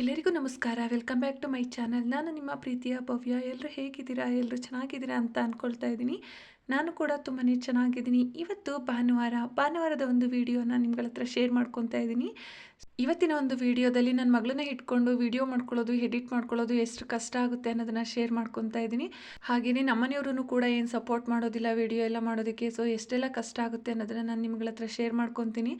ಎಲ್ಲರಿಗೂ ನಮಸ್ಕಾರ. Welcome back to my channel ನಾನು ನಿಮ್ಮ ಪ್ರೀತಿಯ ಭವ್ಯ. ಎಲ್ಲರೂ ಹೇಗಿದ್ದೀರಾ? ಎಲ್ಲರೂ ಚೆನ್ನಾಗಿದ್ದೀರಾ ಅಂತ ಅಂದ್ಕೊಳ್ತಾ ಇದ್ದೀನಿ. ನಾನು ಕೂಡ ತುಂಬಾ ಚೆನ್ನಾಗಿದ್ದೀನಿ. ಇವತ್ತು ಭಾನುವಾರ, ಭಾನುವಾರದ ಒಂದು ವಿಡಿಯೋನ ನಿಮ್ಗಳ ಹತ್ರ ಶೇರ್ ಮಾಡ್ಕೊತಾ ಇದ್ದೀನಿ. ಇವತ್ತಿನ ಒಂದು ವಿಡಿಯೋದಲ್ಲಿ ನನ್ನ ಮಗಳನ್ನ ಇಟ್ಕೊಂಡು ವಿಡಿಯೋ ಮಾಡ್ಕೊಳ್ಳೋದು ಎಡಿಟ್ ಮಾಡ್ಕೊಳ್ಳೋದು ಎಷ್ಟು ಕಷ್ಟ ಆಗುತ್ತೆ ಅನ್ನೋದನ್ನು ಶೇರ್ ಮಾಡ್ಕೊತಾ ಇದ್ದೀನಿ. ಹಾಗೆಯೇ ನಮ್ಮನೆಯವರು ಕೂಡ ಏನು ಸಪೋರ್ಟ್ ಮಾಡೋದಿಲ್ಲ ವಿಡಿಯೋ ಎಲ್ಲ ಮಾಡೋದಕ್ಕೆ ಸೊ ಎಷ್ಟೆಲ್ಲ ಕಷ್ಟ ಆಗುತ್ತೆ ಅನ್ನೋದನ್ನು ನಾನು ನಿಮ್ಗಳ ಹತ್ರ ಶೇರ್ ಮಾಡ್ಕೊತೀನಿ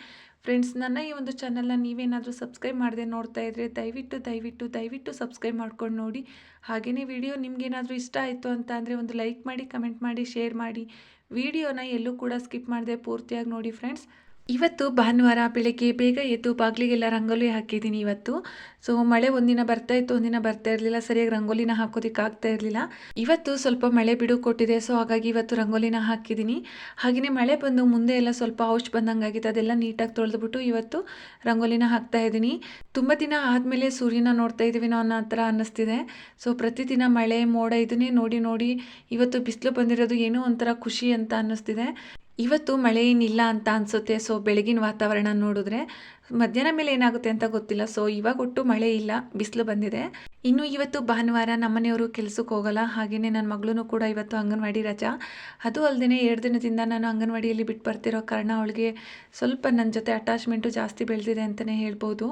ಫ್ರೆಂಡ್ಸ್ ನನ್ನ ಈ ಒಂದು ಚಾನಲ್ನ ನೀವೇನಾದರೂ ಸಬ್ಸ್ಕ್ರೈಬ್ ಮಾಡದೆ ನೋಡ್ತಾ ಇದ್ದರೆ ದಯವಿಟ್ಟು ದಯವಿಟ್ಟು ದಯವಿಟ್ಟು ಸಬ್ಸ್ಕ್ರೈಬ್ ಮಾಡ್ಕೊಂಡು ನೋಡಿ. ಹಾಗೆಯೇ ವಿಡಿಯೋ ನಿಮಗೇನಾದರೂ ಇಷ್ಟ ಆಯಿತು ಅಂತ ಅಂದರೆ ಒಂದು ಲೈಕ್ ಮಾಡಿ ಕಮೆಂಟ್ ಮಾಡಿ ಶೇರ್ ಮಾಡಿ. ವಿಡಿಯೋನ ಎಲ್ಲೂ ಕೂಡ ಸ್ಕಿಪ್ ಮಾಡದೆ ಪೂರ್ತಿಯಾಗಿ ನೋಡಿ ಫ್ರೆಂಡ್ಸ್ ಇವತ್ತು ಭಾನುವಾರ ಬೆಳಗ್ಗೆ ಬೇಗ ಎದ್ದು ಬಾಗಿಲಿಗೆಲ್ಲ ರಂಗೋಲಿ ಹಾಕಿದ್ದೀನಿ ಇವತ್ತು. ಸೊ ಮಳೆ ಒಂದಿನ ಬರ್ತಾ ಇತ್ತು, ಒಂದಿನ ಬರ್ತಾ ಇರಲಿಲ್ಲ. ಸರಿಯಾಗಿ ರಂಗೋಲಿನ ಹಾಕೋದಿಕ್ಕೆ ಆಗ್ತಾ ಇರಲಿಲ್ಲ. ಇವತ್ತು ಸ್ವಲ್ಪ ಮಳೆ ಬಿಡು ಕೊಟ್ಟಿದೆ ಸೊ ಹಾಗಾಗಿ ಇವತ್ತು ರಂಗೋಲಿನ ಹಾಕಿದ್ದೀನಿ. ಹಾಗೆಯೇ ಮಳೆ ಬಂದು ಮುಂದೆ ಎಲ್ಲ ಸ್ವಲ್ಪ ಔಷ್ ಬಂದಂಗಾಗಿತ್ತು, ಅದೆಲ್ಲ ನೀಟಾಗಿ ತೊಳೆದುಬಿಟ್ಟು ಇವತ್ತು ರಂಗೋಲಿನ ಹಾಕ್ತಾ ಇದ್ದೀನಿ. ತುಂಬ ದಿನ ಆದಮೇಲೆ ಸೂರ್ಯನ ನೋಡ್ತಾ ಇದ್ದೀವಿ ನಾವು ಅನ್ನೋ ಥರ ಅನ್ನಿಸ್ತಿದೆ. ಸೊ ಪ್ರತಿದಿನ ಮಳೆ, ಮೋಡ ಇದನ್ನೇ ನೋಡಿ ನೋಡಿ ಇವತ್ತು ಬಿಸಿಲು ಬಂದಿರೋದು ಏನೋ ಒಂಥರ ಖುಷಿ ಅಂತ ಅನ್ನಿಸ್ತಿದೆ. ಇವತ್ತು ಮಳೆ ಏನಿಲ್ಲ ಅಂತ ಅನಿಸುತ್ತೆ ಸೊ ಬೆಳಗಿನ ವಾತಾವರಣ ನೋಡಿದ್ರೆ ಮಧ್ಯಾಹ್ನ ಮೇಲೆ ಏನಾಗುತ್ತೆ ಅಂತ ಗೊತ್ತಿಲ್ಲ. ಸೊ ಇವಾಗ ಒಟ್ಟು ಮಳೆ ಇಲ್ಲ, ಬಿಸಿಲು ಬಂದಿದೆ. ಇನ್ನು ಇವತ್ತು ಭಾನುವಾರ ನಮ್ಮನೆಯವರು ಕೆಲಸಕ್ಕೆ ಹೋಗಲ್ಲ. ಹಾಗೆಯೇ ನನ್ನ ಮಗಳೂ ಕೂಡ ಇವತ್ತು ಅಂಗನವಾಡಿ ರಜಾ. ಅದು ಅಲ್ಲದೆ ಎರಡು ದಿನದಿಂದ ನಾನು ಅಂಗನವಾಡಿಯಲ್ಲಿ ಬಿಟ್ಟು ಬರ್ತಿರೋ ಕಾರಣ ಅವಳಿಗೆ ಸ್ವಲ್ಪ ನನ್ನ ಜೊತೆ ಅಟ್ಯಾಚ್ಮೆಂಟು ಜಾಸ್ತಿ ಬೆಳೆದಿದೆ ಅಂತಲೇ ಹೇಳ್ಬೋದು.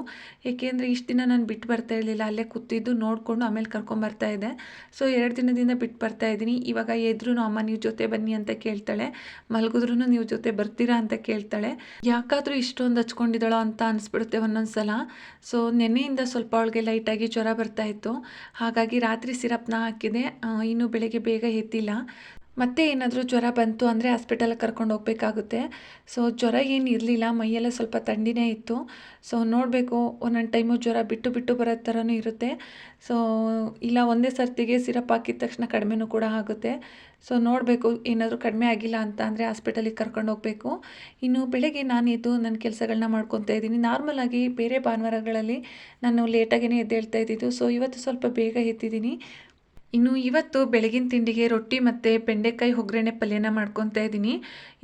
ಏಕೆಂದರೆ ಇಷ್ಟು ದಿನ ನಾನು ಬಿಟ್ಟು ಬರ್ತಾ ಇರಲಿಲ್ಲ. ಅಲ್ಲೇ ಕೂತಿದ್ದು, ನೋಡಿಕೊಂಡು ಆಮೇಲೆ ಕರ್ಕೊಂಬರ್ತಾ ಇದೆ ಸೊ ಎರಡು ದಿನದಿಂದ ಬಿಟ್ಟು ಬರ್ತಾ ಇದ್ದೀನಿ. ಇವಾಗ ಎದ್ರು ಅಮ್ಮ ನೀವು ಜೊತೆ ಬನ್ನಿ ಅಂತ ಕೇಳ್ತಾಳೆ. ಮಲಗಿದ್ರು ನೀವು ಜೊತೆ ಬರ್ತೀರಾ ಅಂತ ಕೇಳ್ತಾಳೆ. ಯಾಕಾದರೂ ಇಷ್ಟೊಂದು ಹಚ್ಕೊಂಡಿದ್ದಾಳೋ ಅಂತ ಅನಿಸ್ಬಿಡುತ್ತೆ ಒಂದೊಂದು ಸಲ ಸೊ ನೆನ್ನೆಯಿಂದ ಸ್ವಲ್ಪ ಅವಳಿಗೆ ಲೈಟಾಗಿ ಜ್ವರ ಬರ್ತಾಯಿತ್ತು ಹಾಗಾಗಿ ರಾತ್ರಿ ಸಿರಪ್ನ ಹಾಕಿದೆ. ಇನ್ನೂ ಬೆಳಗ್ಗೆ ಬೇಗ ಎದ್ದಿಲ್ಲ. ಮತ್ತೆ ಏನಾದರೂ ಜ್ವರ ಬಂತು ಅಂದರೆ ಹಾಸ್ಪಿಟಲ್ಗೆ ಕರ್ಕೊಂಡು ಹೋಗಬೇಕಾಗುತ್ತೆ. ಸೊ ಜ್ವರ ಏನು ಇರಲಿಲ್ಲ. ಮೈಯೆಲ್ಲ ಸ್ವಲ್ಪ ಥಂಡಿನೇ ಇತ್ತು. ಸೊ ನೋಡಬೇಕು. ಒಂದೊಂದು ಟೈಮು ಜ್ವರ ಬಿಟ್ಟು ಬಿಟ್ಟು ಬರೋ ಥರನೂ ಇರುತ್ತೆ. ಸೊ ಇಲ್ಲ, ಒಂದೇ ಸರ್ತಿಗೆ ಸಿರಪ್ ಹಾಕಿದ ತಕ್ಷಣ ಕಡಿಮೆನೂ ಕೂಡ ಆಗುತ್ತೆ. ಸೊ ನೋಡಬೇಕು. ಏನಾದರೂ ಕಡಿಮೆ ಆಗಿಲ್ಲ ಅಂತ ಅಂದರೆ ಹಾಸ್ಪಿಟಲಿಗೆ ಕರ್ಕೊಂಡು ಹೋಗಬೇಕು. ಇನ್ನು ಬೆಳಗ್ಗೆ ನಾನು ಎದ್ದು ನನ್ನ ಕೆಲಸಗಳನ್ನ ಮಾಡ್ಕೊತಾ ಇದ್ದೀನಿ. ನಾರ್ಮಲಾಗಿ ಬೇರೆ ಭಾನುವಾರಗಳಲ್ಲಿ ನಾನು ಲೇಟಾಗೇ ಎದ್ದೇಳ್ತಾ ಇದ್ದಿದ್ದು. ಸೊ ಇವತ್ತು ಸ್ವಲ್ಪ ಬೇಗ ಎದ್ದಿದ್ದೀನಿ. ಇನ್ನು ಇವತ್ತು ಬೆಳಗಿನ ತಿಂಡಿಗೆ ರೊಟ್ಟಿ ಮತ್ತು ಬೆಂಡೆಕಾಯಿ ಒಗ್ಗರಣೆ ಪಲ್ಯನ ಮಾಡ್ಕೊತಾ ಇದ್ದೀನಿ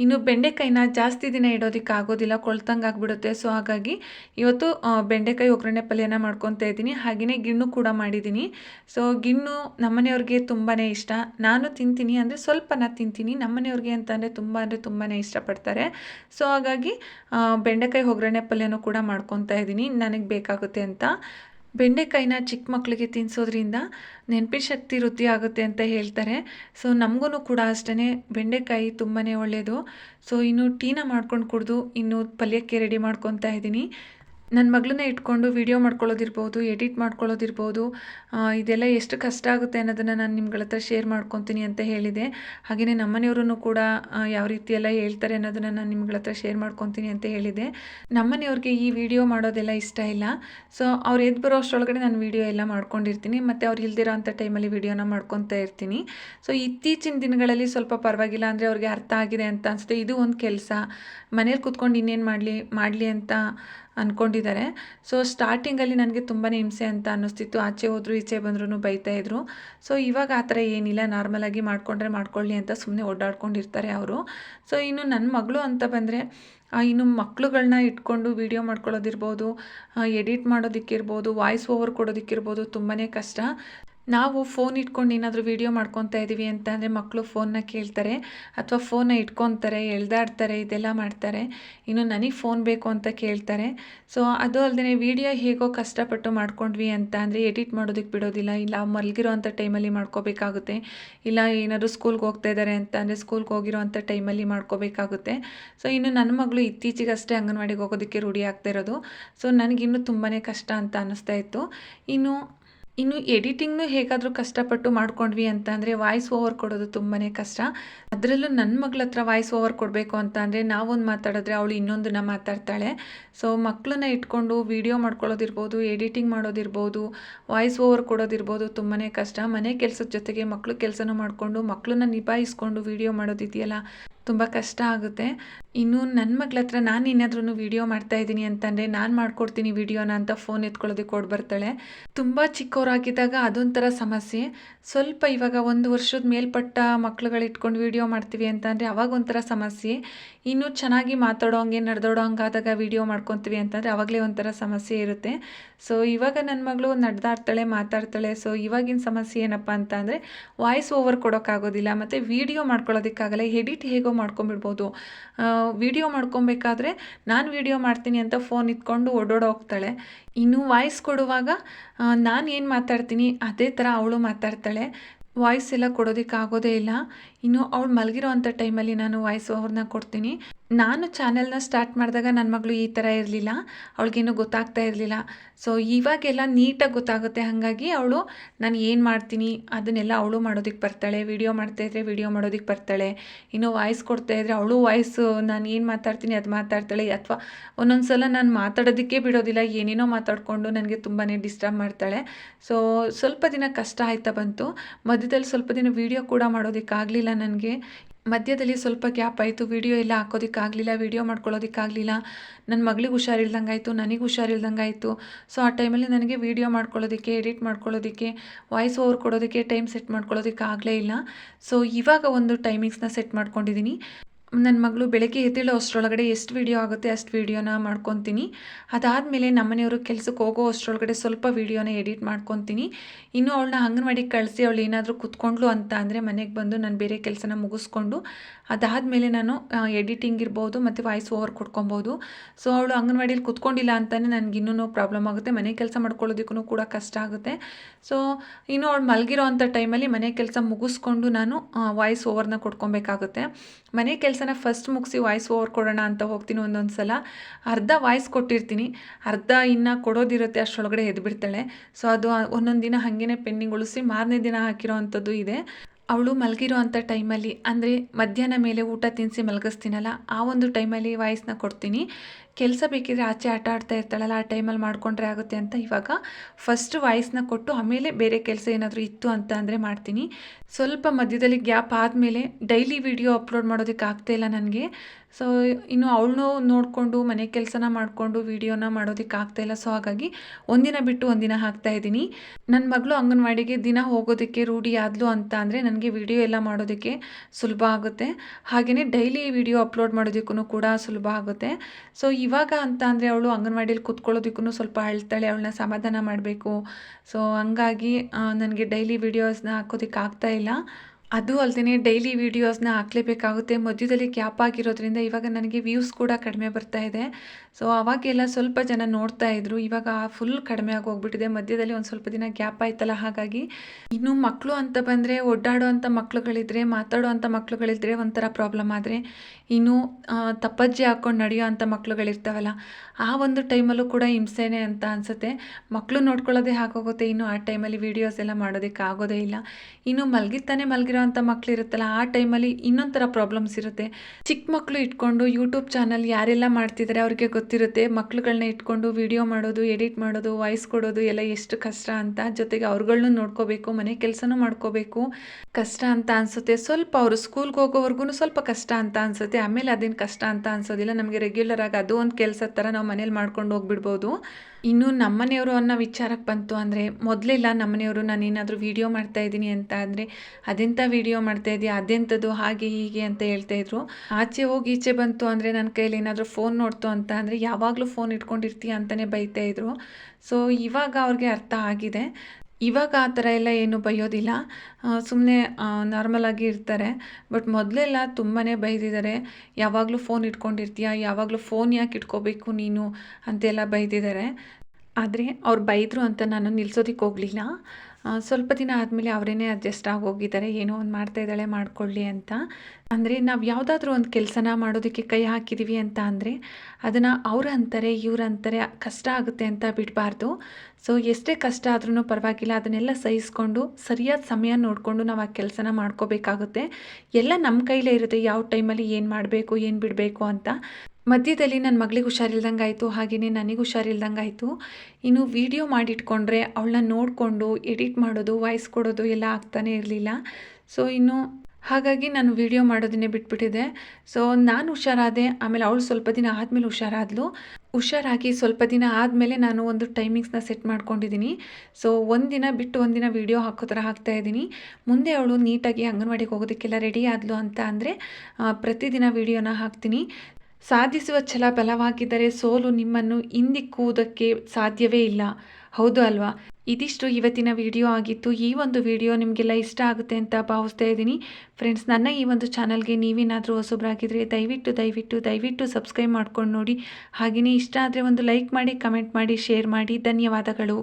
ಇನ್ನು ಬೆಂಡೆಕಾಯಿನ ಜಾಸ್ತಿ ದಿನ ಇಡೋದಕ್ಕೆ ಆಗೋದಿಲ್ಲ, ಕೊಳ್ತಂಗೆ ಆಗಿಬಿಡುತ್ತೆ. ಸೊ ಹಾಗಾಗಿ ಇವತ್ತು ಬೆಂಡೆಕಾಯಿ ಒಗ್ಗರಣೆ ಪಲ್ಯನ ಮಾಡ್ಕೊತಾ ಇದ್ದೀನಿ ಹಾಗೆಯೇ ಗಿಣ್ಣು ಕೂಡ ಮಾಡಿದ್ದೀನಿ ಸೊ ಗಿಣ್ಣು ನಮ್ಮನೆಯವ್ರಿಗೆ ತುಂಬಾ ಇಷ್ಟ. ನಾನು ತಿಂತೀನಿ ಅಂದರೆ ಸ್ವಲ್ಪನ ತಿಂತೀನಿ. ನಮ್ಮನೆಯವ್ರಿಗೆ ಅಂತಂದರೆ ತುಂಬ ಅಂದರೆ ತುಂಬಾ ಇಷ್ಟಪಡ್ತಾರೆ. ಸೊ ಹಾಗಾಗಿ ಬೆಂಡೆಕಾಯಿ ಒಗ್ಗರಣೆ ಪಲ್ಯನೂ ಕೂಡ ಮಾಡ್ಕೊತಾ ಇದ್ದೀನಿ ನನಗೆ ಬೇಕಾಗುತ್ತೆ ಅಂತ. ಬೆಂಡೆಕಾಯಿನ ಚಿಕ್ಕ ಮಕ್ಕಳಿಗೆ ತಿನ್ನಿಸೋದ್ರಿಂದ ನೆನಪಿನ ಶಕ್ತಿ ವೃದ್ಧಿ ಆಗುತ್ತೆ ಅಂತ ಹೇಳ್ತಾರೆ. ಸೊ ನಮಗೂ ಕೂಡ ಅಷ್ಟೇ ಬೆಂಡೆಕಾಯಿ ತುಂಬಾ ಒಳ್ಳೆಯದು ಸೊ ಇನ್ನು ಟೀನ ಮಾಡ್ಕೊಂಡು ಕುಡಿದು ಇನ್ನು ಪಲ್ಯಕ್ಕೆ ರೆಡಿ ಮಾಡ್ಕೊತಾ ಇದ್ದೀನಿ. ನನ್ನ ಮಗಳನ್ನೇ ಇಟ್ಕೊಂಡು ವೀಡಿಯೋ ಮಾಡ್ಕೊಳ್ಳೋದಿರ್ಬೋದು ಎಡಿಟ್ ಮಾಡ್ಕೊಳ್ಳೋದಿರ್ಬೋದು ಇದೆಲ್ಲ ಎಷ್ಟು ಕಷ್ಟ ಆಗುತ್ತೆ ಅನ್ನೋದನ್ನು ನಾನು ನಿಮ್ಗಳ ಹತ್ರ ಶೇರ್ ಮಾಡ್ಕೊತೀನಿ ಅಂತ ಹೇಳಿದೆ. ಹಾಗೆಯೇ ನಮ್ಮನೆಯವರು ಕೂಡ ಯಾವ ರೀತಿ ಎಲ್ಲ ಹೇಳ್ತಾರೆ ಅನ್ನೋದನ್ನು ನಾನು ನಿಮ್ಗಳ ಹತ್ರ ಶೇರ್ ಮಾಡ್ಕೊತೀನಿ ಅಂತ ಹೇಳಿದೆ. ನಮ್ಮನೆಯವ್ರಿಗೆ ಈ ವಿಡಿಯೋ ಮಾಡೋದೆಲ್ಲ ಇಷ್ಟ ಇಲ್ಲ. ಸೊ ಅವ್ರು ಎದ್ದು ಬರೋ ಅಷ್ಟರೊಳಗಡೆ ನಾನು ವಿಡಿಯೋ ಎಲ್ಲ ಮಾಡ್ಕೊಂಡಿರ್ತೀನಿ. ಮತ್ತು ಅವ್ರು ಇಲ್ದಿರೋ ಅಂಥ ಟೈಮಲ್ಲಿ ವೀಡಿಯೋನ ಮಾಡ್ಕೊತಾ ಇರ್ತೀನಿ. ಸೊ ಇತ್ತೀಚಿನ ದಿನಗಳಲ್ಲಿ ಸ್ವಲ್ಪ ಪರವಾಗಿಲ್ಲ ಅಂದರೆ ಅವ್ರಿಗೆ ಅರ್ಥ ಆಗಿದೆ ಅಂತ ಅನಿಸುತ್ತೆ. ಇದು ಒಂದು ಕೆಲಸ. ಮನೇಲಿ ಕೂತ್ಕೊಂಡು ಇನ್ನೇನು ಮಾಡಲಿ ಮಾಡಲಿ ಅಂತ ಅಂದ್ಕೊಂಡಿದ್ದಾರೆ ಸೊ ಸ್ಟಾರ್ಟಿಂಗಲ್ಲಿ ನನಗೆ ತುಂಬಾ ಹಿಂಸೆ ಅಂತ ಅನ್ನಿಸ್ತಿತ್ತು. ಆಚೆ ಹೋದರೂ, ಈಚೆ ಬಂದ್ರೂ ಬೈತಾಯಿದ್ರು ಸೊ ಇವಾಗ ಆ ಥರ ಏನಿಲ್ಲ. ನಾರ್ಮಲಾಗಿ ಮಾಡಿಕೊಂಡ್ರೆ ಮಾಡ್ಕೊಳ್ಳಿ ಅಂತ ಸುಮ್ಮನೆ ಓಡಾಡ್ಕೊಂಡಿರ್ತಾರೆ ಅವರು. ಸೊ ಇನ್ನು ನನ್ನ ಮಗಳು ಅಂತ ಬಂದರೆ ಇನ್ನು ಮಕ್ಕಳುಗಳನ್ನ ಇಟ್ಕೊಂಡು ವೀಡಿಯೋ ಮಾಡ್ಕೊಳ್ಳೋದಿರ್ಬೋದು ಎಡಿಟ್ ಮಾಡೋದಕ್ಕಿರ್ಬೋದು ವಾಯ್ಸ್ ಓವರ್ ಕೊಡೋದಕ್ಕಿರ್ಬೋದು ತುಂಬಾ ಕಷ್ಟ. ನಾವು ಫೋನ್ ಇಟ್ಕೊಂಡು ಏನಾದರೂ ವೀಡಿಯೋ ಮಾಡ್ಕೊತಾ ಇದ್ದೀವಿ ಅಂತ ಅಂದರೆ ಮಕ್ಕಳು ಫೋನ್ನ ಕೇಳ್ತಾರೆ ಅಥವಾ ಫೋನ್ನ ಇಟ್ಕೊತಾರೆ, ಎಳ್ದಾಡ್ತಾರೆ, ಇದೆಲ್ಲ ಮಾಡ್ತಾರೆ. ಇನ್ನು ನನಗೆ ಫೋನ್ ಬೇಕು ಅಂತ ಕೇಳ್ತಾರೆ. ಸೊ ಅದು ಅಲ್ಲದೆ ವೀಡಿಯೋ ಹೇಗೋ ಕಷ್ಟಪಟ್ಟು ಮಾಡ್ಕೊಂಡ್ವಿ ಅಂತ ಅಂದರೆ ಎಡಿಟ್ ಮಾಡೋದಕ್ಕೆ ಬಿಡೋದಿಲ್ಲ. ಇಲ್ಲ, ಮಲಗಿರೋ ಅಂಥ ಟೈಮಲ್ಲಿ ಮಾಡ್ಕೋಬೇಕಾಗುತ್ತೆ. ಇಲ್ಲ, ಏನಾದರೂ ಸ್ಕೂಲ್ಗೆ ಹೋಗ್ತಾ ಇದ್ದಾರೆ ಅಂತ ಅಂದರೆ ಸ್ಕೂಲ್ಗೆ ಹೋಗಿರೋ ಅಂಥ ಟೈಮಲ್ಲಿ ಮಾಡ್ಕೋಬೇಕಾಗುತ್ತೆ. ಸೊ ಇನ್ನು ನನ್ನ ಮಗಳು ಇತ್ತೀಚೆಗಷ್ಟೇ ಅಂಗನವಾಡಿಗೆ ಹೋಗೋದಕ್ಕೆ ರೂಢಿ ಆಗ್ತಾ ಇರೋದು. ಸೊ ನನಗಿನ್ನೂ ತುಂಬಾ ಕಷ್ಟ ಅಂತ ಅನ್ನಿಸ್ತಾ ಇತ್ತು. ಇನ್ನು ಇನ್ನು ಎಡಿಟಿಂಗ್ನು ಹೇಗಾದರೂ ಕಷ್ಟಪಟ್ಟು ಮಾಡ್ಕೊಂಡ್ವಿ ಅಂತ ಅಂದರೆ ವಾಯ್ಸ್ ಓವರ್ ಕೊಡೋದು ತುಂಬಾ ಕಷ್ಟ. ಅದರಲ್ಲೂ ನನ್ನ ಮಗಳ ಹತ್ರ ವಾಯ್ಸ್ ಓವರ್ ಕೊಡಬೇಕು ಅಂತ ಅಂದರೆ ನಾವೊಂದು ಮಾತಾಡಿದ್ರೆ ಅವಳು ಇನ್ನೊಂದನ್ನ ಮಾತಾಡ್ತಾಳೆ. ಸೊ ಮಕ್ಕಳನ್ನ ಇಟ್ಕೊಂಡು ವೀಡಿಯೋ ಮಾಡ್ಕೊಳ್ಳೋದಿರ್ಬೋದು, ಎಡಿಟಿಂಗ್ ಮಾಡೋದಿರ್ಬೋದು, ವಾಯ್ಸ್ ಓವರ್ ಕೊಡೋದಿರ್ಬೋದು ತುಂಬಾ ಕಷ್ಟ. ಮನೆ ಕೆಲಸದ ಜೊತೆಗೆ ಮಕ್ಕಳು ಕೆಲಸನೂ ಮಾಡಿಕೊಂಡು ಮಕ್ಕಳನ್ನ ನಿಭಾಯಿಸ್ಕೊಂಡು ವೀಡಿಯೋ ಮಾಡೋದಿದೆಯಲ್ಲ? ತುಂಬ ಕಷ್ಟ ಆಗುತ್ತೆ. ಇನ್ನು ನನ್ನ ಮಗಳ ಹತ್ರ ನಾನು ಏನಾದ್ರೂ ವೀಡಿಯೋ ಮಾಡ್ತಾ ಇದ್ದೀನಿ ಅಂತಂದರೆ ನಾನು ಮಾಡ್ಕೊಡ್ತೀನಿ ವೀಡಿಯೋನ ಅಂತ ಫೋನ್ ಎತ್ಕೊಳ್ಳೋದಕ್ಕೆ ಕೊಡ್ ಬರ್ತಾಳೆ. ತುಂಬ ಚಿಕ್ಕವರಾಗಿದ್ದಾಗ ಅದೊಂಥರ ಸಮಸ್ಯೆ. ಸ್ವಲ್ಪ ಇವಾಗ ಒಂದು ವರ್ಷದ ಮೇಲ್ಪಟ್ಟ ಮಕ್ಳುಗಳು ಇಟ್ಕೊಂಡು ವೀಡಿಯೋ ಮಾಡ್ತೀವಿ ಅಂತಂದರೆ ಅವಾಗ ಒಂಥರ ಸಮಸ್ಯೆ. ಇನ್ನೂ ಚೆನ್ನಾಗಿ ಮಾತಾಡೋ ಹಂಗೆ ನಡೆದೋಡೋ ಹಂಗಾದಾಗ ವೀಡಿಯೋ ಮಾಡ್ಕೊತೀವಿ ಅಂತಂದರೆ ಅವಾಗಲೇ ಒಂಥರ ಸಮಸ್ಯೆ ಇರುತ್ತೆ. ಸೊ ಇವಾಗ ನನ್ನ ಮಗಳು ನಡೆದಾಡ್ತಾಳೆ, ಮಾತಾಡ್ತಾಳೆ. ಸೊ ಇವಾಗಿನ ಸಮಸ್ಯೆ ಏನಪ್ಪ ಅಂತ ಅಂದರೆ ವಾಯ್ಸ್ ಓವರ್ ಕೊಡೋಕ್ಕಾಗೋದಿಲ್ಲ. ಮತ್ತು ವಿಡಿಯೋ ಮಾಡ್ಕೊಳ್ಳೋದಕ್ಕಾಗಲ್ಲ. ಎಡಿಟ್ ಹೇಗೋ ಮಾಡ್ಕೊಂಬಿಡ್ಬೋದು ವಿಡಿಯೋ ಮಾಡ್ಕೊಬೇಕಾದ್ರೆ ನಾನು ವಿಡಿಯೋ ಮಾಡ್ತೀನಿ ಅಂತ ಫೋನ್ ಇಟ್ಕೊಂಡು ಓಡೋಡಿ ಹೋಗ್ತಾಳೆ. ಇನ್ನು ವಾಯ್ಸ್ ಕೊಡುವಾಗ ನಾನು ಏನು ಮಾತಾಡ್ತೀನಿ, ಅದೇ ಥರ ಅವಳು ಮಾತಾಡ್ತಾಳೆ. ವಾಯ್ಸ್ ಎಲ್ಲ ಕೊಡೋದಕ್ಕಾಗೋದೇ ಇಲ್ಲ. ಇನ್ನು ಅವಳು ಮಲಗಿರೋ ಅಂಥ ಟೈಮಲ್ಲಿ ನಾನು ವಾಯ್ಸ್ ಓವರ್ನ ಕೊಡ್ತೀನಿ. ನಾನು ಚಾನೆಲ್ನ ಸ್ಟಾರ್ಟ್ ಮಾಡಿದಾಗ ನನ್ನ ಮಗಳು ಈ ಥರ ಇರಲಿಲ್ಲ. ಅವಳಿಗೇನು ಗೊತ್ತಾಗ್ತಾ ಇರಲಿಲ್ಲ. ಸೊ, ಇವಾಗೆಲ್ಲ ನೀಟಾಗಿ ಗೊತ್ತಾಗುತ್ತೆ. ಹಾಗಾಗಿ ಅವಳು, ನಾನು ಏನು ಮಾಡ್ತೀನಿ? ಅದನ್ನೆಲ್ಲ ಅವಳು ಮಾಡೋದಕ್ಕೆ ಬರ್ತಾಳೆ. ವೀಡಿಯೋ ಮಾಡ್ತಾಯಿದ್ರೆ ವಿಡಿಯೋ ಮಾಡೋದಕ್ಕೆ ಬರ್ತಾಳೆ. ಇನ್ನು ವಾಯ್ಸ್ ಕೊಡ್ತಾ ಇದ್ದರೆ ಅವಳು ವಾಯ್ಸು, ನಾನು ಏನು ಮಾತಾಡ್ತೀನಿ ಅದು ಮಾತಾಡ್ತಾಳೆ. ಅಥವಾ ಒಂದೊಂದು ಸಲ ನಾನು ಮಾತಾಡೋದಕ್ಕೆ ಬಿಡೋದಿಲ್ಲ. ಏನೇನೋ ಮಾತಾಡಿಕೊಂಡು ನನಗೆ ತುಂಬಾ ಡಿಸ್ಟರ್ಬ್ ಮಾಡ್ತಾಳೆ. ಸೊ, ಸ್ವಲ್ಪ ದಿನ ಕಷ್ಟ ಆಯ್ತಾ ಬಂತು. ಮಧ್ಯದಲ್ಲಿ ಸ್ವಲ್ಪ ದಿನ ವೀಡಿಯೋ ಕೂಡ ಮಾಡೋದಕ್ಕಾಗಲಿಲ್ಲ ನನಗೆ. ಮಧ್ಯದಲ್ಲಿ ಸ್ವಲ್ಪ ಗ್ಯಾಪ್ ಆಯಿತು. ವೀಡಿಯೋ ಎಲ್ಲ ಹಾಕೋದಕ್ಕಾಗಲಿಲ್ಲ, ವೀಡಿಯೋ ಮಾಡ್ಕೊಳ್ಳೋದಕ್ಕಾಗಲಿಲ್ಲ. ನನ್ನ ಮಗಳಿಗೆ ಹುಷಾರಿಲ್ದಂಗೆ ಆಯಿತು ನನಗೆ ಹುಷಾರಿಲ್ದಂಗೆ ಆಯಿತು ಸೊ, ಆ ಟೈಮಲ್ಲಿ ನನಗೆ ವೀಡಿಯೋ ಮಾಡ್ಕೊಳ್ಳೋದಕ್ಕೆ, ಎಡಿಟ್ ಮಾಡ್ಕೊಳ್ಳೋದಕ್ಕೆ, ವಾಯ್ಸ್ ಓವರ್ ಕೊಡೋದಕ್ಕೆ ಟೈಮ್ ಸೆಟ್ ಮಾಡ್ಕೊಳ್ಳೋದಕ್ಕೆ ಆಗಲೇ ಇಲ್ಲ. ಸೊ, ಇವಾಗ ಒಂದು ಟೈಮಿಂಗ್ಸ್ನ ಸೆಟ್ ಮಾಡ್ಕೊಂಡಿದ್ದೀನಿ ನನ್ನ ಮಗಳು ಬೆಳಗ್ಗೆ ಎದ್ದೇಳೋ ಅಷ್ಟರೊಳಗಡೆ ಎಷ್ಟು ವೀಡಿಯೋ ಆಗುತ್ತೆ ಅಷ್ಟು ವೀಡಿಯೋನ ಮಾಡ್ಕೊತೀನಿ. ಅದಾದಮೇಲೆ ನಮ್ಮನೆಯವರು ಕೆಲ್ಸಕ್ಕೆ ಹೋಗೋ ಅಷ್ಟರೊಳಗಡೆ ಸ್ವಲ್ಪ ವೀಡಿಯೋನ ಎಡಿಟ್ ಮಾಡ್ಕೊತೀನಿ. ಇನ್ನು ಅವಳನ್ನ ಅಂಗನವಾಡಿಗೆ ಕಳಿಸಿ ಅವಳು ಏನಾದರೂ ಕುತ್ಕೊಂಡ್ಲು ಅಂತ ಅಂದರೆ ಮನೆಗೆ ಬಂದು ನಾನು ಬೇರೆ ಕೆಲಸನ ಮುಗಿಸ್ಕೊಂಡು ಅದಾದಮೇಲೆ ನಾನು ಎಡಿಟಿಂಗ್ ಇರ್ಬೋದು ಮತ್ತು ವಾಯ್ಸ್ ಓವರ್ ಕೊಡ್ಕೊಬೋದು. ಸೊ ಅವಳು ಅಂಗನವಾಡಿಯಲ್ಲಿ ಕೂತ್ಕೊಂಡಿಲ್ಲ ಅಂತಲೇ ನನಗೆ ಇನ್ನೂ ಪ್ರಾಬ್ಲಮ್ ಆಗುತ್ತೆ. ಮನೆ ಕೆಲಸ ಮಾಡ್ಕೊಳ್ಳೋದಕ್ಕೂ ಕೂಡ ಕಷ್ಟ ಆಗುತ್ತೆ. ಸೊ ಇನ್ನು ಅವಳು ಮಲಗಿರೋ ಅಂಥ ಟೈಮಲ್ಲಿ ಮನೆ ಕೆಲಸ ಮುಗಿಸ್ಕೊಂಡು ನಾನು ವಾಯ್ಸ್ ಓವರ್ನ ಕೊಡ್ಕೊಬೇಕಾಗುತ್ತೆ. ಮನೆ ಕೆಲಸನ ಫಸ್ಟ್ ಮುಗಿಸಿ ವಾಯ್ಸ್ ಓವರ್ ಕೊಡೋಣ ಅಂತ ಹೋಗ್ತೀನಿ ಒಂದೊಂದು ಸಲ. ಅರ್ಧ ವಾಯ್ಸ್ ಕೊಟ್ಟಿರ್ತೀನಿ. ಅರ್ಧ ಇನ್ನು ಕೊಡೋದಿರುತ್ತೆ, ಅಷ್ಟರೊಳಗಡೆ ಎದ್ಬಿಡ್ತಾಳೆ. ಸೊ ಅದು ಒಂದೊಂದು ದಿನ ಹಾಗೇ ಪೆಂಡಿಂಗ್ ಉಳಿಸಿ ಮಾರನೇ ದಿನ ಹಾಕಿರೋ ಅಂಥದ್ದು ಇದೆ. ಅವಳು ಮಲಗಿರೋ ಅಂಥ ಟೈಮಲ್ಲಿ ಅಂದರೆ ಮಧ್ಯಾಹ್ನ ಮೇಲೆ ಊಟ ತಿನ್ನಿಸಿ ಮಲಗಿಸ್ತೀನಲ್ಲ, ಆ ಒಂದು ಟೈಮಲ್ಲಿ ವಾಯ್ಸ್ನ ಕೊಡ್ತೀನಿ. ಕೆಲಸ ಬೇಕಿದ್ರೆ ಆಚೆ ಆಟ ಆಡ್ತಾ ಇರ್ತಾಳಲ್ಲ, ಆ ಟೈಮಲ್ಲಿ ಮಾಡಿಕೊಂಡ್ರೆ ಆಗುತ್ತೆ ಅಂತ ಇವಾಗ ಫಸ್ಟ್ ವಾಯ್ಸ್ನ ಕೊಟ್ಟು ಆಮೇಲೆ ಬೇರೆ ಕೆಲಸ ಏನಾದರೂ ಇತ್ತು ಅಂತ ಅಂದರೆ ಮಾಡ್ತೀನಿ. ಸ್ವಲ್ಪ ಮಧ್ಯದಲ್ಲಿ ಗ್ಯಾಪ್ ಆದಮೇಲೆ ಡೈಲಿ ವಿಡಿಯೋ ಅಪ್ಲೋಡ್ ಮಾಡೋದಕ್ಕೆ ಇಲ್ಲ ನನಗೆ. ಸೊ ಇನ್ನು ಅವಳನ್ನೂ ನೋಡಿಕೊಂಡು ಮನೆ ಕೆಲಸನ ಮಾಡಿಕೊಂಡು ವೀಡಿಯೋನ ಮಾಡೋದಕ್ಕೆ ಆಗ್ತಾಯಿಲ್ಲ ಸೊ ಹಾಗಾಗಿ ಒಂದಿನ ಬಿಟ್ಟು ಒಂದಿನ ಹಾಕ್ತಾಯಿದ್ದೀನಿ ನನ್ನ ಮಗಳು ಅಂಗನವಾಡಿಗೆ ದಿನ ಹೋಗೋದಕ್ಕೆ ರೂಢಿ ಆದಲು ಅಂತ ಅಂದರೆ ನನಗೆ ವಿಡಿಯೋ ಎಲ್ಲ ಮಾಡೋದಕ್ಕೆ ಸುಲಭ ಆಗುತ್ತೆ. ಹಾಗೆಯೇ ಡೈಲಿ ವಿಡಿಯೋ ಅಪ್ಲೋಡ್ ಮಾಡೋದಕ್ಕೂ ಕೂಡ ಸುಲಭ ಆಗುತ್ತೆ. ಸೊ ಇವಾಗ ಅಂತ ಅಂದರೆ ಅವಳು ಅಂಗನವಾಡಿಯಲ್ಲಿ ಕೂತ್ಕೊಳ್ಳೋದಕ್ಕೂ ಸ್ವಲ್ಪ ಅಳ್ತಾಳೆ, ಅವಳನ್ನ ಸಮಾಧಾನ ಮಾಡಬೇಕು. ಸೊ ಹಂಗಾಗಿ ನನಗೆ ಡೈಲಿ ವೀಡಿಯೋಸ್ನ ಹಾಕೋದಕ್ಕೆ ಇಲ್ಲ. ಅದು ಅಲ್ಲದೆ ಡೈಲಿ ವೀಡಿಯೋಸ್ನ ಹಾಕ್ಲೇಬೇಕಾಗುತ್ತೆ. ಮಧ್ಯದಲ್ಲಿ ಗ್ಯಾಪ್ ಆಗಿರೋದ್ರಿಂದ ಇವಾಗ ನನಗೆ ವ್ಯೂಸ್ ಕೂಡ ಕಡಿಮೆ ಬರ್ತಾ ಇದೆ. ಸೊ ಅವಾಗೆಲ್ಲ ಸ್ವಲ್ಪ ಜನ ನೋಡ್ತಾ ಇದ್ರು. ಇವಾಗ ಫುಲ್ ಕಡಿಮೆ ಆಗಿ ಮಧ್ಯದಲ್ಲಿ ಒಂದು ಸ್ವಲ್ಪ ದಿನ ಗ್ಯಾಪ್ ಆಯ್ತಲ್ಲ ಹಾಗಾಗಿ. ಇನ್ನು ಮಕ್ಕಳು ಅಂತ ಬಂದರೆ ಒಡ್ಡಾಡೋ ಅಂಥ ಮಕ್ಳುಗಳಿದ್ರೆ ಮಾತಾಡೋ ಅಂಥ ಮಕ್ಳುಗಳಿದ್ರೆ ಒಂಥರ ಪ್ರಾಬ್ಲಮ್ ಆದರೆ, ಇನ್ನು ತಪ್ಪಜ್ಜಿ ಹಾಕ್ಕೊಂಡು ನಡೆಯೋ ಅಂಥ ಮಕ್ಳುಗಳಿರ್ತಾವಲ್ಲ, ಆ ಒಂದು ಟೈಮಲ್ಲೂ ಕೂಡ ಹಿಂಸೆನೆ ಅಂತ ಅನಿಸುತ್ತೆ. ಮಕ್ಕಳು ನೋಡ್ಕೊಳ್ಳೋದೇ ಹಾಕೋಗುತ್ತೆ ಇನ್ನು ಆ ಟೈಮಲ್ಲಿ ವೀಡಿಯೋಸ್ ಎಲ್ಲ ಮಾಡೋದಕ್ಕೆ ಆಗೋದೇ ಇಲ್ಲ. ಇನ್ನು ಮಲಗಿತಾನೆ ಮಲಗಿರೋ ಅಂಥ ಮಕ್ಳು ಇರುತ್ತಲ್ಲ ಆ ಟೈಮಲ್ಲಿ ಇನ್ನೊಂಥರ ಪ್ರಾಬ್ಲಮ್ಸ್ ಇರುತ್ತೆ. ಚಿಕ್ಕ ಮಕ್ಕಳು ಇಟ್ಕೊಂಡು ಯೂಟ್ಯೂಬ್ ಚಾನಲ್ ಯಾರೆಲ್ಲ ಮಾಡ್ತಿದ್ದಾರೆ ಅವ್ರಿಗೆ ಗೊತ್ತಿರುತ್ತೆ ಮಕ್ಳುಗಳನ್ನ ಇಟ್ಕೊಂಡು ವಿಡಿಯೋ ಮಾಡೋದು, ಎಡಿಟ್ ಮಾಡೋದು, ವಾಯ್ಸ್ ಕೊಡೋದು ಎಲ್ಲ ಎಷ್ಟು ಕಷ್ಟ ಅಂತ. ಜೊತೆಗೆ ಅವ್ರುಗಳ್ನೂ ನೋಡ್ಕೋಬೇಕು, ಮನೆ ಕೆಲಸನೂ ಮಾಡ್ಕೋಬೇಕು. ಕಷ್ಟ ಅಂತ ಅನಿಸುತ್ತೆ. ಸ್ವಲ್ಪ ಅವರು ಸ್ಕೂಲ್ಗೆ ಹೋಗೋವರೆಗೂ ಸ್ವಲ್ಪ ಕಷ್ಟ ಅಂತ ಅನಿಸುತ್ತೆ. ಆಮೇಲೆ ಅದೇನು ಕಷ್ಟ ಅಂತ ಅನ್ಸೋದಿಲ್ಲ. ನಮಗೆ ರೆಗ್ಯುಲರ್ ಆಗಿ ಅದು ಒಂದು ಕೆಲಸ ಥರ ನಾವು ಮನೇಲಿ ಮಾಡ್ಕೊಂಡು ಹೋಗ್ಬಿಡ್ಬೋದು. ಇನ್ನು ನಮ್ಮನೆಯವರು ಅನ್ನೋ ವಿಚಾರಕ್ಕೆ ಬಂತು ಅಂದರೆ, ಮೊದಲೆಲ್ಲ ನಮ್ಮನೆಯವರು ನಾನು ಏನಾದರೂ ಮಾಡ್ತಾ ಇದ್ದೀನಿ ಅಂತ ಅಂದರೆ ಅದೆಂಥ ವೀಡಿಯೋ ಇದೆಯಾ? ಅದೆಂಥದ್ದು ಹಾಗೆ ಹೀಗೆ ಅಂತ ಹೇಳ್ತಾ ಇದ್ರು. ಆಚೆ ಹೋಗಿ ಈಚೆ ಬಂತು ಅಂದರೆ ನನ್ನ ಕೈಯಲ್ಲಿ ಏನಾದರೂ ಫೋನ್ ನೋಡ್ತು ಅಂತ ಅಂದರೆ ಯಾವಾಗಲೂ ಫೋನ್ ಇಟ್ಕೊಂಡಿರ್ತೀಯ ಅಂತಲೇ ಬೈತಾ ಇದ್ರು. ಸೊ ಇವಾಗ ಅವ್ರಿಗೆ ಅರ್ಥ ಆಗಿದೆ. ಇವಾಗ ಆ ಥರ ಎಲ್ಲ ಏನು ಬೈಯೋದಿಲ್ಲ. ಸುಮ್ಮನೆ ನಾರ್ಮಲಾಗಿ ಇರ್ತಾರೆ. ಬಟ್ ಮೊದಲೆಲ್ಲ ತುಂಬಾ ಬೈದಿದ್ದಾರೆ ಯಾವಾಗಲೂ ಫೋನ್ ಇಟ್ಕೊಂಡಿರ್ತೀಯ? ಯಾವಾಗಲೂ ಫೋನ್ ಯಾಕೆ ಇಟ್ಕೋಬೇಕು ನೀನು? ಅಂತೆಲ್ಲ ಬೈದಿದ್ದಾರೆ ಆದರೆ ಅವ್ರು ಬೈದರು ಅಂತ ನಾನು ನಿಲ್ಸೋದಕ್ಕೆ ಹೋಗಲಿಲ್ಲ. ಸ್ವಲ್ಪ ದಿನ ಆದಮೇಲೆ ಅವರೇನೆ ಅಡ್ಜಸ್ಟ್ ಆಗಿ ಹೋಗಿದ್ದಾರೆ. ಏನೋ ಒಂದು ಮಾಡ್ತಾ ಇದ್ದಾಳೆ, ಮಾಡ್ಕೊಳ್ಳಿ ಅಂತ. ಅಂದರೆ ನಾವು ಯಾವುದಾದ್ರೂ ಒಂದು ಕೆಲಸನ ಮಾಡೋದಕ್ಕೆ ಕೈ ಹಾಕಿದ್ದೀವಿ ಅಂತ ಅಂದರೆ ಅದನ್ನು ಅವ್ರು ಅಂತಾರೆ, ಇವ್ರು ಅಂತಾರೆ, ಕಷ್ಟ ಆಗುತ್ತೆ ಅಂತ ಬಿಡಬಾರ್ದು. ಸೊ ಎಷ್ಟೇ ಕಷ್ಟ ಆದ್ರೂ ಪರವಾಗಿಲ್ಲ, ಅದನ್ನೆಲ್ಲ ಸಹಿಸ್ಕೊಂಡು ಸರಿಯಾದ ಸಮಯ ನೋಡಿಕೊಂಡು ನಾವು ಆ ಕೆಲಸನ ಮಾಡ್ಕೋಬೇಕಾಗುತ್ತೆ. ಎಲ್ಲ ನಮ್ಮ ಕೈಲೇ ಇರುತ್ತೆ, ಯಾವ ಟೈಮಲ್ಲಿ ಏನು ಮಾಡಬೇಕು, ಏನು ಬಿಡಬೇಕು ಅಂತ. ಮಧ್ಯದಲ್ಲಿ ನನ್ನ ಮಗಳಿಗೆ ಹುಷಾರಿಲ್ದಂಗೆ ಆಯಿತು ಹಾಗೆಯೇ ನನಗೆ ಹುಷಾರಿಲ್ದಂಗೆ ಆಯಿತು ಇನ್ನು ವಿಡಿಯೋ ಮಾಡಿಟ್ಕೊಂಡ್ರೆ ಅವಳನ್ನ ನೋಡಿಕೊಂಡು ಎಡಿಟ್ ಮಾಡೋದು, ವಾಯ್ಸ್ ಕೊಡೋದು ಎಲ್ಲ ಆಗ್ತಾನೆ ಇರಲಿಲ್ಲ. ಸೊ, ಇನ್ನು ಹಾಗಾಗಿ ನಾನು ವಿಡಿಯೋ ಮಾಡೋದನ್ನೇ ಬಿಟ್ಬಿಟ್ಟಿದೆ ಸೊ, ನಾನು ಹುಷಾರಾದೆ, ಆಮೇಲೆ ಅವಳು ಸ್ವಲ್ಪ ದಿನ ಆದಮೇಲೆ ಹುಷಾರಾದಳು ಹುಷಾರಾಗಿ ಸ್ವಲ್ಪ ದಿನ ಆದಮೇಲೆ ನಾನು ಒಂದು ಟೈಮಿಂಗ್ಸ್ನ ಸೆಟ್ ಮಾಡ್ಕೊಂಡಿದ್ದೀನಿ. ಸೊ, ಒಂದಿನ ಬಿಟ್ಟು ಒಂದಿನ ವೀಡಿಯೋ ಹಾಕೋ ಥರ ಹಾಕ್ತಾ ಇದ್ದೀನಿ. ಮುಂದೆ ಅವಳು ನೀಟಾಗಿ ಅಂಗನವಾಡಿಗೆ ಹೋಗೋದಕ್ಕೆಲ್ಲ ರೆಡಿ ಆದಲು ಅಂತ ಅಂದರೆ ಪ್ರತಿದಿನ ವೀಡಿಯೋನ ಹಾಕ್ತೀನಿ. ಸಾಧಿಸುವ ಛಲ ಬಲವಾಗಿದ್ದರೆ ಸೋಲು ನಿಮ್ಮನ್ನು ಹಿಂದಿಕ್ಕುವುದಕ್ಕೆ ಸಾಧ್ಯವೇ ಇಲ್ಲ. ಹೌದು ಅಲ್ವಾ? ಇದಿಷ್ಟು ಇವತ್ತಿನ ವಿಡಿಯೋ ಆಗಿತ್ತು. ಈ ಒಂದು ವಿಡಿಯೋ ನಿಮಗೆಲ್ಲ ಇಷ್ಟ ಆಗುತ್ತೆ ಅಂತ ಭಾವಿಸ್ತಾ ಇದ್ದೀನಿ. ಫ್ರೆಂಡ್ಸ್ ನನ್ನ ಈ ಒಂದು ಚಾನಲ್ಗೆ ನೀವೇನಾದರೂ ಹೊಸಬ್ರಾಗಿದ್ರೆ ದಯವಿಟ್ಟು ದಯವಿಟ್ಟು ದಯವಿಟ್ಟು ಸಬ್ಸ್ಕ್ರೈಬ್ ಮಾಡ್ಕೊಂಡು ನೋಡಿ. ಹಾಗೆಯೇ ಇಷ್ಟ ಆದರೆ ಒಂದು ಲೈಕ್ ಮಾಡಿ ಕಮೆಂಟ್ ಮಾಡಿ ಶೇರ್ ಮಾಡಿ. ಧನ್ಯವಾದಗಳು.